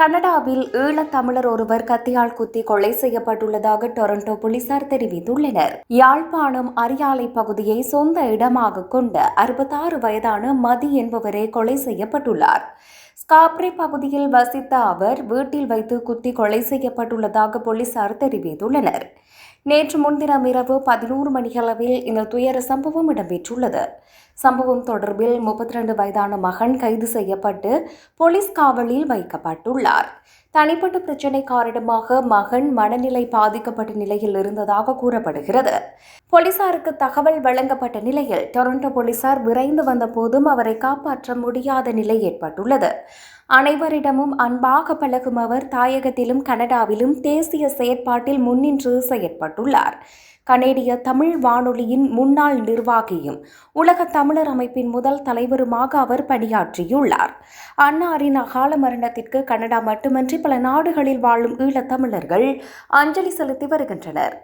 கனடாவில் ஈழத்தமிழர் ஒருவர் கத்தியால் குத்தி கொலை செய்யப்பட்டுள்ளதாக டொரண்டோ போலீசார் தெரிவித்துள்ளனர். யாழ்ப்பாணம் அரியாலை பகுதியை சொந்த இடமாக கொண்ட அறுபத்தாறு வயதான மதி என்பவரே கொலை செய்யப்பட்டுள்ளார். ஸ்காப்ரே பகுதியில் வசித்த அவர் வீட்டில் வைத்து குத்தி கொலை செய்யப்பட்டுள்ளதாக போலீசார் தெரிவித்துள்ளனர். நேற்று முன்தினம் இரவு பதினோரு மணியளவில் இந்த துயர சம்பவம் இடம்பெற்றுள்ளது. சம்பவம் தொடர்பில் முப்பத்தி ரெண்டு வயதான மகன் கைது செய்யப்பட்டு போலீஸ் காவலில் வைக்கப்பட்டுள்ளார். தனிப்பட்ட பிரச்சினை காரணமாக மகன் மனநிலை பாதிக்கப்பட்ட நிலையில் இருந்ததாக கூறப்படுகிறது. போலீசாருக்கு தகவல் வழங்கப்பட்ட நிலையில் டொரண்டோ போலீசார் விரைந்து வந்த போதும் அவரை காப்பாற்ற முடியாத நிலை ஏற்பட்டுள்ளது. அனைவரிடமும் அன்பாக பழகும் அவர் தாயகத்திலும் கனடாவிலும் தேசிய செயற்பாட்டில் முன்னின்று செயற்பட்டுள்ளார் கனேடிய தமிழ் வானொலியின் முன்னாள் நிர்வாகியும் உலக தமிழர் அமைப்பின் முதல் தலைவருமாக அவர் பணியாற்றியுள்ளார். அன்னாரின் அகால மரணத்திற்கு கனடா மட்டுமன்றி பல நாடுகளில் வாழும் ஈழத்தமிழர்கள் அஞ்சலி செலுத்தி வருகின்றனர்.